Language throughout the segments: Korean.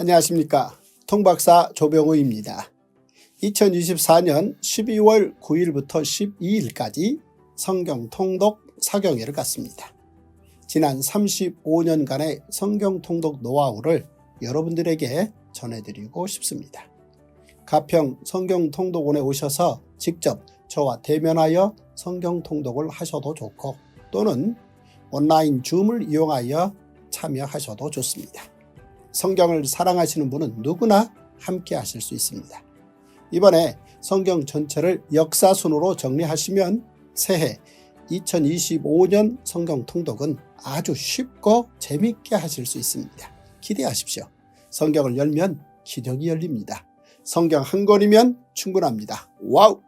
안녕하십니까. 통박사 조병우입니다. 2024년 12월 9일부터 12일까지 성경 통독 사경회를 갔습니다. 지난 35년간의 성경 통독 노하우를 여러분들에게 전해드리고 싶습니다. 가평 성경 통독원에 오셔서 직접 저와 대면하여 성경 통독을 하셔도 좋고 또는 온라인 줌을 이용하여 참여하셔도 좋습니다. 성경을 사랑하시는 분은 누구나 함께 하실 수 있습니다. 이번에 성경 전체를 역사순으로 정리하시면 새해 2025년 성경 통독은 아주 쉽고 재밌게 하실 수 있습니다. 기대하십시오. 성경을 열면 기적이 열립니다. 성경 한 권이면 충분합니다. 와우!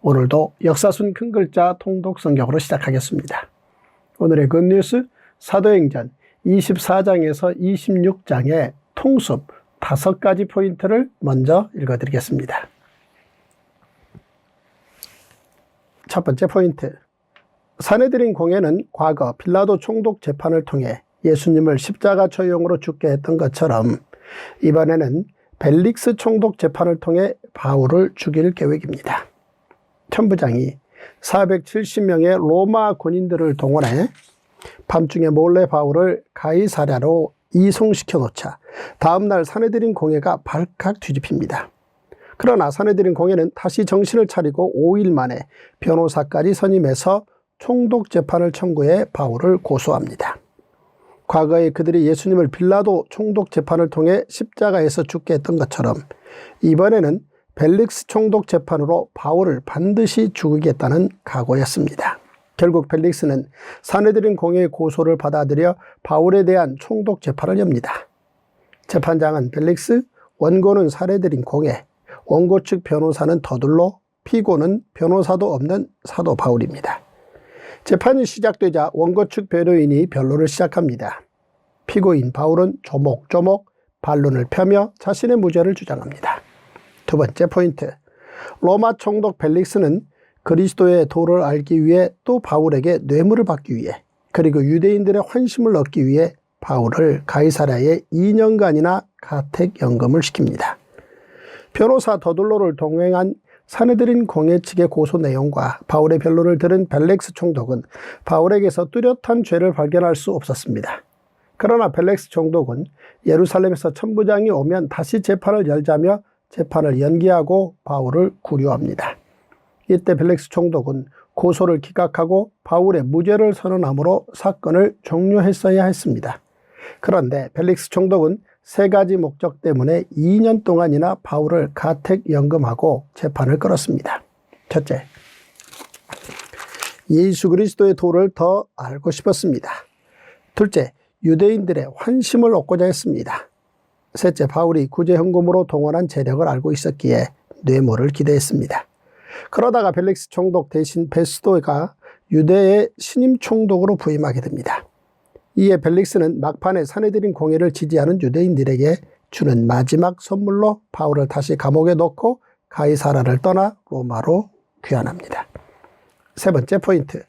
오늘도 역사순 큰 글자 통독 성경으로 시작하겠습니다. 오늘의 굿뉴스 사도행전 24장에서 26장의 통습 다섯 가지 포인트를 먼저 읽어드리겠습니다. 첫 번째 포인트. 사내들인 공예는 과거 빌라도 총독 재판을 통해 예수님을 십자가 처형으로 죽게 했던 것처럼 이번에는 벨릭스 총독 재판을 통해 바울을 죽일 계획입니다. 천부장이 470명의 로마 군인들을 동원해 밤중에 몰래 바울을 가이사랴로 이송시켜 놓자 다음날 사내들인 공예가 발칵 뒤집힙니다. 그러나 사내들인 공예는 다시 정신을 차리고 5일 만에 변호사까지 선임해서 총독 재판을 청구해 바울을 고소합니다. 과거에 그들이 예수님을 빌라도 총독 재판을 통해 십자가에서 죽게 했던 것처럼 이번에는 벨릭스 총독 재판으로 바울을 반드시 죽이겠다는 각오였습니다. 결국 벨릭스는 사내들인 공예의 고소를 받아들여 바울에 대한 총독 재판을 엽니다. 재판장은 벨릭스, 원고는 사내들인 공예, 원고 측 변호사는 더둘로, 피고는 변호사도 없는 사도 바울입니다. 재판이 시작되자 원고 측 변호인이 변론을 시작합니다. 피고인 바울은 조목조목 반론을 펴며 자신의 무죄를 주장합니다. 두 번째 포인트. 로마 총독 벨릭스는 그리스도의 도를 알기 위해 또 바울에게 뇌물을 받기 위해 그리고 유대인들의 환심을 얻기 위해 바울을 가이사라에 2년간이나 가택연금을 시킵니다. 변호사 더둘로를 동행한 사내들인 공예 측의 고소 내용과 바울의 변론을 들은 벨렉스 총독은 바울에게서 뚜렷한 죄를 발견할 수 없었습니다. 그러나 벨렉스 총독은 예루살렘에서 천부장이 오면 다시 재판을 열자며 재판을 연기하고 바울을 구류합니다. 이때 벨렉스 총독은 고소를 기각하고 바울의 무죄를 선언함으로 사건을 종료했어야 했습니다. 그런데 벨릭스 총독은 세 가지 목적 때문에 2년 동안이나 바울을 가택연금하고 재판을 끌었습니다. 첫째, 예수 그리스도의 도를 더 알고 싶었습니다. 둘째, 유대인들의 환심을 얻고자 했습니다. 셋째, 바울이 구제헌금으로 동원한 재력을 알고 있었기에 뇌물을 기대했습니다. 그러다가 벨릭스 총독 대신 베스도가 유대의 신임 총독으로 부임하게 됩니다. 이에 벨릭스는 막판에 사내들인 공예를 지지하는 유대인들에게 주는 마지막 선물로 바울을 다시 감옥에 넣고 가이사라를 떠나 로마로 귀환합니다. 세 번째 포인트.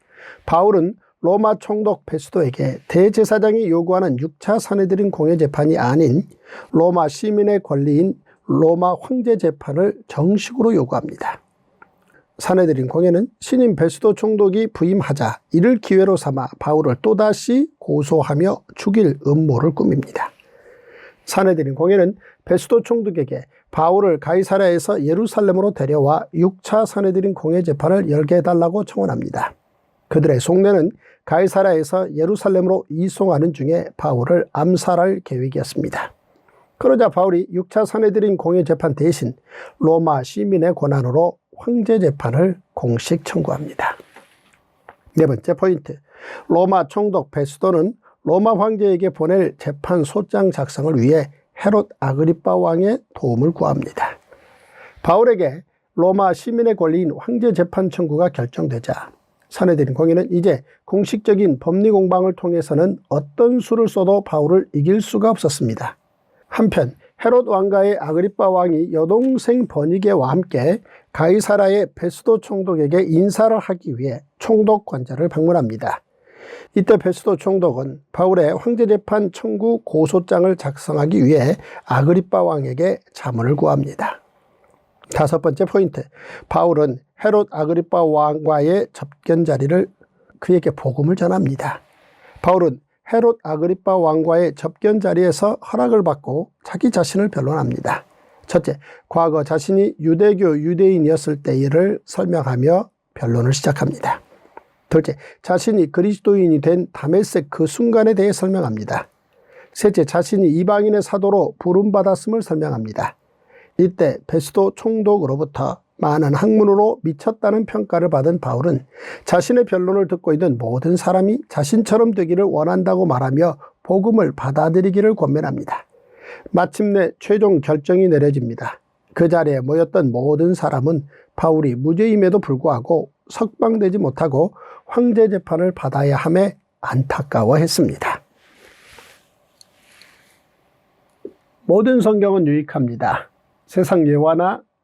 바울은 로마 총독 베스도에게 대제사장이 요구하는 6차 사내들인 공예 재판이 아닌 로마 시민의 권리인 로마 황제 재판을 정식으로 요구합니다. 사내들인 공예는 신임 베스도 총독이 부임하자 이를 기회로 삼아 바울을 또다시 고소하며 죽일 음모를 꾸밉니다. 사내들인 공예는 베스도 총독에게 바울을 가이사라에서 예루살렘으로 데려와 6차 사내들인 공예 재판을 열게 해달라고 청원합니다. 그들의 속내는 가이사라에서 예루살렘으로 이송하는 중에 바울을 암살할 계획이었습니다. 그러자 바울이 6차 사내들인 공의 재판 대신 로마 시민의 권한으로 황제 재판을 공식 청구합니다. 네 번째 포인트. 로마 총독 베스도는 로마 황제에게 보낼 재판 소장 작성을 위해 헤롯 아그리파 왕의 도움을 구합니다. 바울에게 로마 시민의 권리인 황제 재판 청구가 결정되자 사내들인 공의는 이제 공식적인 법리 공방을 통해서는 어떤 수를 써도 바울을 이길 수가 없었습니다. 한편 헤롯 왕가의 아그리파 왕이 여동생 버니게와 함께 가이사라의 베스도 총독에게 인사를 하기 위해 총독 관자를 방문합니다. 이때 베스도 총독은 바울의 황제재판 청구 고소장을 작성하기 위해 아그리파 왕에게 자문을 구합니다. 다섯 번째 포인트. 바울은 헤롯 아그리파 왕과의 접견 자리를 그에게 복음을 전합니다. 바울은 헤롯 아그리파 왕과의 접견 자리에서 허락을 받고 자기 자신을 변론합니다. 첫째, 과거 자신이 유대교 유대인이었을 때를 설명하며 변론을 시작합니다. 둘째, 자신이 그리스도인이 된 다메섹 그 순간에 대해 설명합니다. 셋째, 자신이 이방인의 사도로 부름받았음을 설명합니다. 이때 베스도 총독으로부터 많은 학문으로 미쳤다는 평가를 받은 바울은 자신의 변론을 듣고 있는 모든 사람이 자신처럼 되기를 원한다고 말하며 복음을 받아들이기를 권면합니다. 마침내 최종 결정이 내려집니다. 그 자리에 모였던 모든 사람은 바울이 무죄임에도 불구하고 석방되지 못하고 황제 재판을 받아야 함에 안타까워했습니다. 모든 성경은 유익합니다. 세상 예화나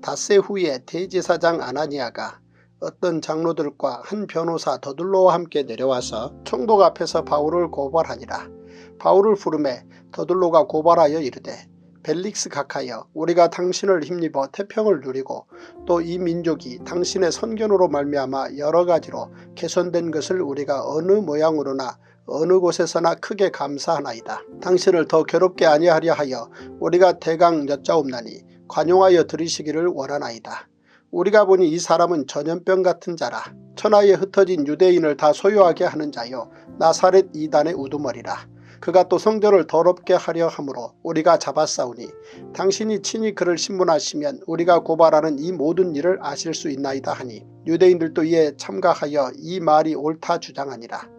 닷새 후에 대제사장 아나니아가 어떤 장로들과 한 변호사 더둘로와 함께 내려와서 총독 앞에서 바울을 고발하니라. 바울을 부름에 더둘로가 고발하여 이르되 벨릭스 각하여 우리가 당신을 힘입어 태평을 누리고 또 이 민족이 당신의 선견으로 말미암아 여러 가지로 개선된 것을 우리가 어느 모양으로나 어느 곳에서나 크게 감사하나이다. 당신을 더 괴롭게 아니하려 하여 우리가 대강 여짜옵나니 관용하여 들으시기를 원하나이다. 우리가 보니 이 사람은 전염병 같은 자라 천하에 흩어진 유대인을 다 소유하게 하는 자요 나사렛 이단의 우두머리라. 그가 또 성전을 더럽게 하려 하므로 우리가 잡았사오니 당신이 친히 그를 신문하시면 우리가 고발하는 이 모든 일을 아실 수 있나이다 하니 유대인들도 이에 참가하여 이 말이 옳다 주장하니라.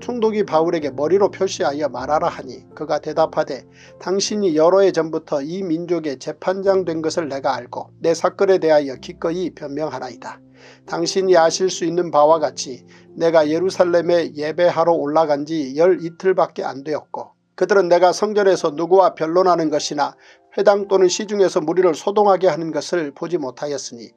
총독이 바울에게 머리로 표시하여 말하라 하니 그가 대답하되 당신이 여러 해 전부터 이 민족의 재판장 된 것을 내가 알고 내 사건에 대하여 기꺼이 변명하나이다. 당신이 아실 수 있는 바와 같이 내가 예루살렘에 예배하러 올라간 지 열 이틀밖에 안 되었고 그들은 내가 성전에서 누구와 변론하는 것이나 회당 또는 시중에서 무리를 소동하게 하는 것을 보지 못하였으니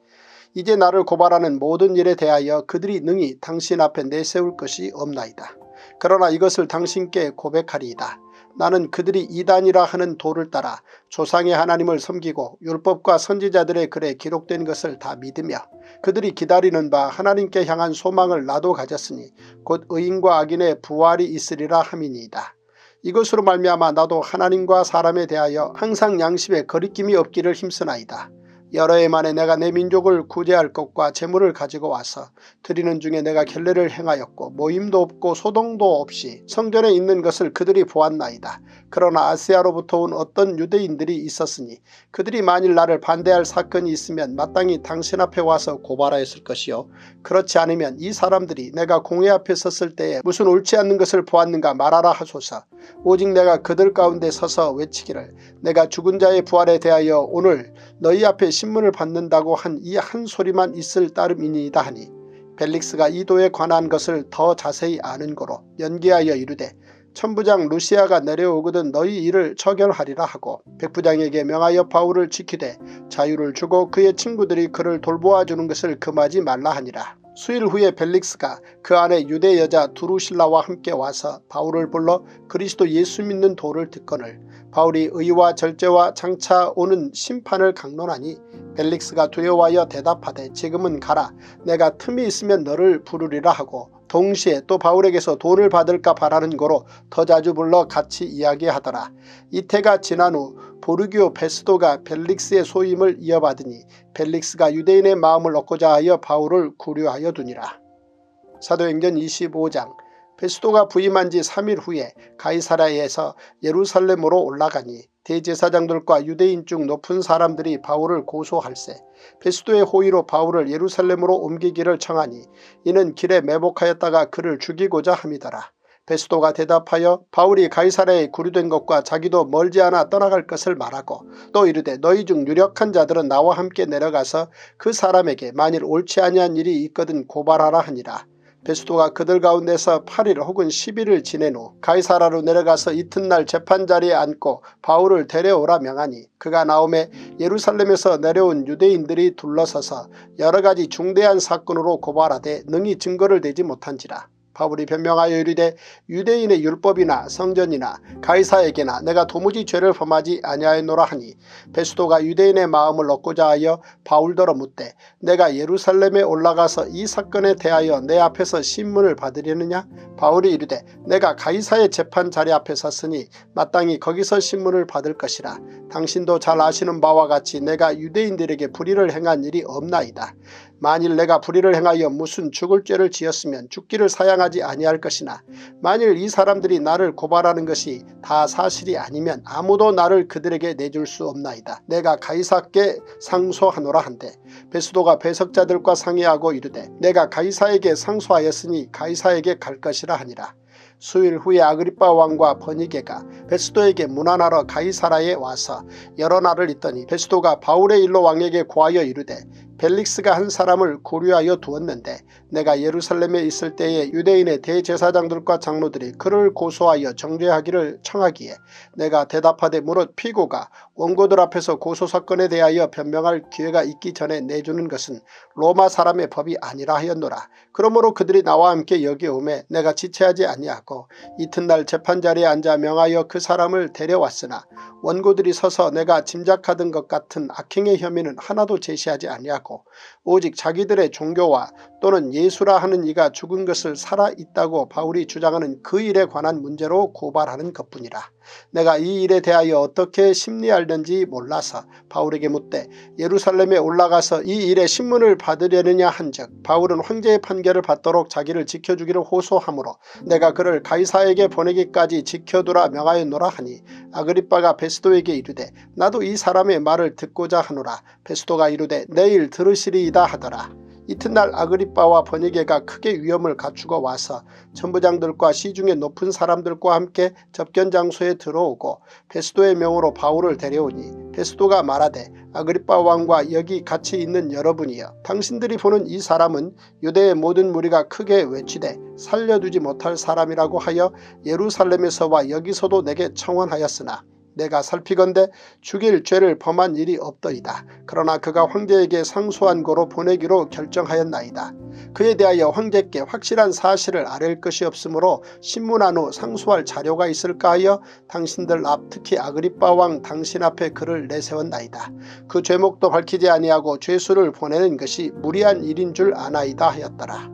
이제 나를 고발하는 모든 일에 대하여 그들이 능히 당신 앞에 내세울 것이 없나이다. 그러나 이것을 당신께 고백하리이다. 나는 그들이 이단이라 하는 도를 따라 조상의 하나님을 섬기고 율법과 선지자들의 글에 기록된 것을 다 믿으며 그들이 기다리는 바 하나님께 향한 소망을 나도 가졌으니 곧 의인과 악인의 부활이 있으리라 함이니이다. 이것으로 말미암아 나도 하나님과 사람에 대하여 항상 양심에 거리낌이 없기를 힘쓰나이다. 여러 해 만에 내가 내 민족을 구제할 것과 재물을 가지고 와서 드리는 중에 내가 결례를 행하였고 모임도 없고 소동도 없이 성전에 있는 것을 그들이 보았나이다. 그러나 아시아로부터 온 어떤 유대인들이 있었으니 그들이 만일 나를 반대할 사건이 있으면 마땅히 당신 앞에 와서 고발하였을 것이요 그렇지 않으면 이 사람들이 내가 공회 앞에 섰을 때에 무슨 옳지 않는 것을 보았는가 말하라 하소서 오직 내가 그들 가운데 서서 외치기를 내가 죽은 자의 부활에 대하여 오늘 너희 앞에 신문을 받는다고 한이한 소리만 있을 따름이니이다 하니 벨릭스가 이도에 관한 것을 더 자세히 아는 거로 연기하여 이르되 천부장 루시아가 내려오거든 너희 일을 처결하리라 하고 백부장에게 명하여 바울을 지키되 자유를 주고 그의 친구들이 그를 돌보아 주는 것을 금하지 말라 하니라. 수일 후에 벨릭스가 그 안에 유대 여자 두루실라와 함께 와서 바울을 불러 그리스도 예수 믿는 도를 듣거늘 바울이 의와 절제와 장차 오는 심판을 강론하니 벨릭스가 두려워하여 대답하되 지금은 가라 내가 틈이 있으면 너를 부르리라 하고 동시에 또 바울에게서 돈을 받을까 바라는 거로 더 자주 불러 같이 이야기하더라. 이태가 지난 후 보르기오 베스도가 벨릭스의 소임을 이어받으니 벨릭스가 유대인의 마음을 얻고자 하여 바울을 구류하여 두니라. 사도행전 25장 베스도가 부임한 지 3일 후에 가이사라에서 예루살렘으로 올라가니 대제사장들과 유대인 중 높은 사람들이 바울을 고소할세 베스도의 호의로 바울을 예루살렘으로 옮기기를 청하니 이는 길에 매복하였다가 그를 죽이고자 함이더라. 베스도가 대답하여 바울이 가이사라에 구류된 것과 자기도 멀지 않아 떠나갈 것을 말하고 또 이르되 너희 중 유력한 자들은 나와 함께 내려가서 그 사람에게 만일 옳지 아니한 일이 있거든 고발하라 하니라. 베스도가 그들 가운데서 8일 혹은 10일을 지낸 후 가이사라로 내려가서 이튿날 재판자리에 앉고 바울을 데려오라 명하니 그가 나오매 예루살렘에서 내려온 유대인들이 둘러서서 여러가지 중대한 사건으로 고발하되 능히 증거를 대지 못한지라. 바울이 변명하여 이르되 유대인의 율법이나 성전이나 가이사에게나 내가 도무지 죄를 범하지 아니하였노라 하니 베스도가 유대인의 마음을 얻고자 하여 바울더러 묻되 내가 예루살렘에 올라가서 이 사건에 대하여 내 앞에서 신문을 받으려느냐? 바울이 이르되 내가 가이사의 재판 자리 앞에 섰으니 마땅히 거기서 신문을 받을 것이라. 당신도 잘 아시는 바와 같이 내가 유대인들에게 불의를 행한 일이 없나이다 만일 내가 불의를 행하여 무슨 죽을 죄를 지었으면 죽기를 사양하지 아니할 것이나 만일 이 사람들이 나를 고발하는 것이 다 사실이 아니면 아무도 나를 그들에게 내줄 수 없나이다. 내가 가이사께 상소하노라 한데 베스도가 배석자들과 상의하고 이르되 내가 가이사에게 상소하였으니 가이사에게 갈 것이라 하니라. 수일 후에 아그리빠 왕과 버니게가 베스도에게 문안하러 가이사라에 와서 여러 날을 있더니 베스도가 바울의 일로 왕에게 고하여 이르되 벨릭스가 한 사람을 고려하여 두었는데 내가 예루살렘에 있을 때에 유대인의 대제사장들과 장로들이 그를 고소하여 정죄하기를 청하기에 내가 대답하되 무릇 피고가 원고들 앞에서 고소사건에 대하여 변명할 기회가 있기 전에 내주는 것은 로마 사람의 법이 아니라 하였노라. 그러므로 그들이 나와 함께 여기 오매 내가 지체하지 아니하고 이튿날 재판자리에 앉아 명하여 그 사람을 데려왔으나 원고들이 서서 내가 짐작하던 것 같은 악행의 혐의는 하나도 제시하지 아니하고 오직 자기들의 종교와 또는 예 수라 하는 이가 죽은 것을 살아 있다고 바울이 주장하는 그 일에 관한 문제로 고발하는 것뿐이라. 내가 이 일에 대하여 어떻게 심리할는지 몰라서 바울에게 묻되 예루살렘에 올라가서 이 일의 신문을 받으려느냐 한즉 바울은 황제의 판결을 받도록 자기를 지켜주기를 호소하므로 내가 그를 가이사에게 보내기까지 지켜두라 명하였노라 하니 아그리빠가 베스도에게 이르되 나도 이 사람의 말을 듣고자 하노라 베스도가 이르되 내일 들으시리이다 하더라. 이튿날 아그리빠와 버니게가 크게 위험을 갖추고 와서 천부장들과 시중의 높은 사람들과 함께 접견 장소에 들어오고 베스도의 명으로 바울을 데려오니 베스도가 말하되 아그리빠 왕과 여기 같이 있는 여러분이여 당신들이 보는 이 사람은 유대의 모든 무리가 크게 외치되 살려두지 못할 사람이라고 하여 예루살렘에서와 여기서도 내게 청원하였으나 내가 살피건대 죽일 죄를 범한 일이 없더이다. 그러나 그가 황제에게 상소한 거로 보내기로 결정하였나이다. 그에 대하여 황제께 확실한 사실을 아랠 것이 없으므로 신문한 후 상소할 자료가 있을까 하여 당신들 앞 특히 아그리빠 왕 당신 앞에 그를 내세웠나이다. 그 죄목도 밝히지 아니하고 죄수를 보내는 것이 무리한 일인 줄 아나이다 하였더라.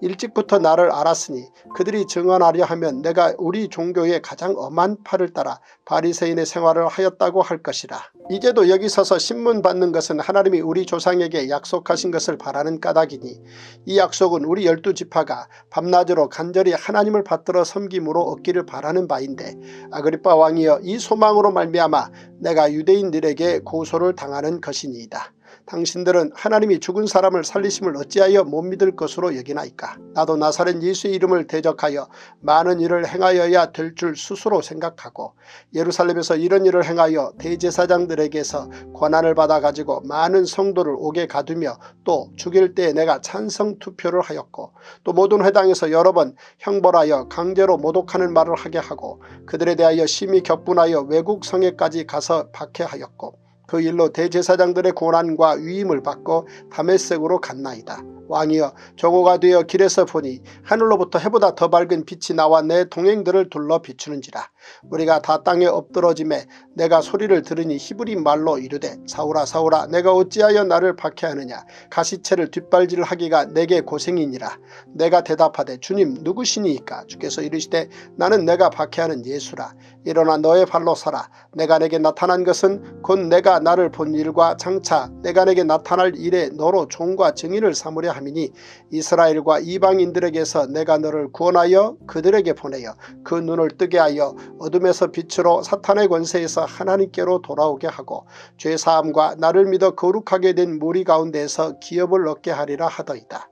일찍부터 나를 알았으니 그들이 증언하려 하면 내가 우리 종교의 가장 엄한 팔을 따라 바리새인의 생활을 하였다고 할 것이라. 이제도 여기 서서 신문 받는 것은 하나님이 우리 조상에게 약속하신 것을 바라는 까닭이니 이 약속은 우리 열두 지파가 밤낮으로 간절히 하나님을 받들어 섬김으로 얻기를 바라는 바인데 아그리빠 왕이여 이 소망으로 말미암아 내가 유대인들에게 고소를 당하는 것이니이다. 당신들은 하나님이 죽은 사람을 살리심을 어찌하여 못 믿을 것으로 여기나이까? 나도 나사렛 예수의 이름을 대적하여 많은 일을 행하여야 될 줄 스스로 생각하고 예루살렘에서 이런 일을 행하여 대제사장들에게서 권한을 받아 가지고 많은 성도를 옥에 가두며 또 죽일 때에 내가 찬성 투표를 하였고 또 모든 회당에서 여러 번 형벌하여 강제로 모독하는 말을 하게 하고 그들에 대하여 심히 격분하여 외국 성에까지 가서 박해하였고 그 일로 대제사장들의 고난과 위임을 받고 다메섹으로 갔나이다. 왕이여 정오가 되어 길에서 보니 하늘로부터 해보다 더 밝은 빛이 나와 내 동행들을 둘러 비추는지라 우리가 다 땅에 엎드러짐에 내가 소리를 들으니 히브리 말로 이르되 사울아 사울아 내가 어찌하여 나를 박해하느냐? 가시체를 뒷발질 하기가 내게 고생이니라. 내가 대답하되 주님 누구시니이까? 주께서 이르시되 나는 내가 박해하는 예수라. 일어나 너의 발로 서라. 내가 내게 나타난 것은 곧 내가 나를 본 일과 장차 내가 내게 나타날 일에 너로 종과 증인을 삼으려 함이니 이스라엘과 이방인들에게서 내가 너를 구원하여 그들에게 보내어 그 눈을 뜨게 하여 어둠에서 빛으로 사탄의 권세에서 하나님께로 돌아오게 하고 죄사함과 나를 믿어 거룩하게 된 무리 가운데에서 기업을 얻게 하리라 하더이다.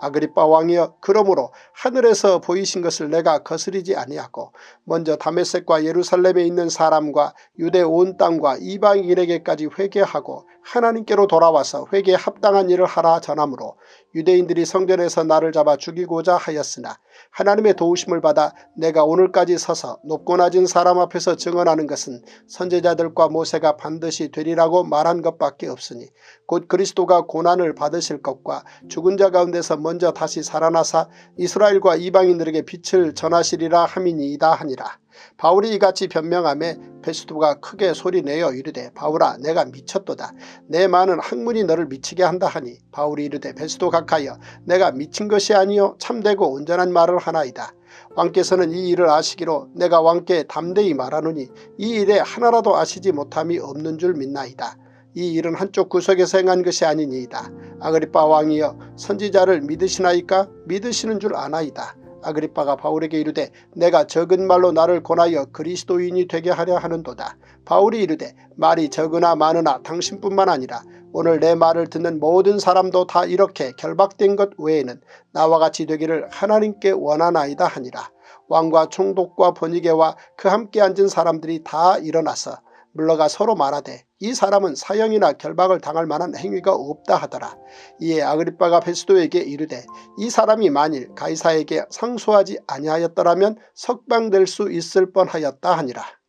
아그리빠 왕이여 그러므로 하늘에서 보이신 것을 내가 거스리지 아니하고 먼저 다메섹과 예루살렘에 있는 사람과 유대 온 땅과 이방인에게까지 회개하고 하나님께로 돌아와서 회개에 합당한 일을 하라 전하므로 유대인들이 성전에서 나를 잡아 죽이고자 하였으나 하나님의 도우심을 받아 내가 오늘까지 서서 높고 낮은 사람 앞에서 증언하는 것은 선제자들과 모세가 반드시 되리라고 말한 것밖에 없으니 곧 그리스도가 고난을 받으실 것과 죽은 자 가운데서 먼저 다시 살아나사 이스라엘과 이방인들에게 빛을 전하시리라 함이니이다 하니라. 바울이 이같이 변명함에 베스도가 크게 소리내어 이르되 바울아 내가 미쳤도다. 내 많은 학문이 너를 미치게 한다 하니 바울이 이르되 베스도 각하여 내가 미친 것이 아니요 참되고 온전한 말을 하나이다. 왕께서는 이 일을 아시기로 내가 왕께 담대히 말하노니 이 일에 하나라도 아시지 못함이 없는 줄 믿나이다. 이 일은 한쪽 구석에서 행한 것이 아니니이다. 아그리빠 왕이여 선지자를 믿으시나이까 믿으시는 줄 아나이다. 아그리빠가 바울에게 이르되 내가 적은 말로 나를 권하여 그리스도인이 되게 하려 하는도다. 바울이 이르되 말이 적으나 많으나 당신뿐만 아니라 오늘 내 말을 듣는 모든 사람도 다 이렇게 결박된 것 외에는 나와 같이 되기를 하나님께 원하나이다 하니라. 왕과 총독과 번이게와 그 함께 앉은 사람들이 다 일어나서 물러가 서로 말하되 이 사람은 사형이나 결박을 당할 만한 행위가 없다 하더라. 이에 아그리빠가 베스도에게 이르되 이 사람이 만일 가이사에게 상소하지 아니하였더라면 석방될 수 있을 뻔하였다 하니라.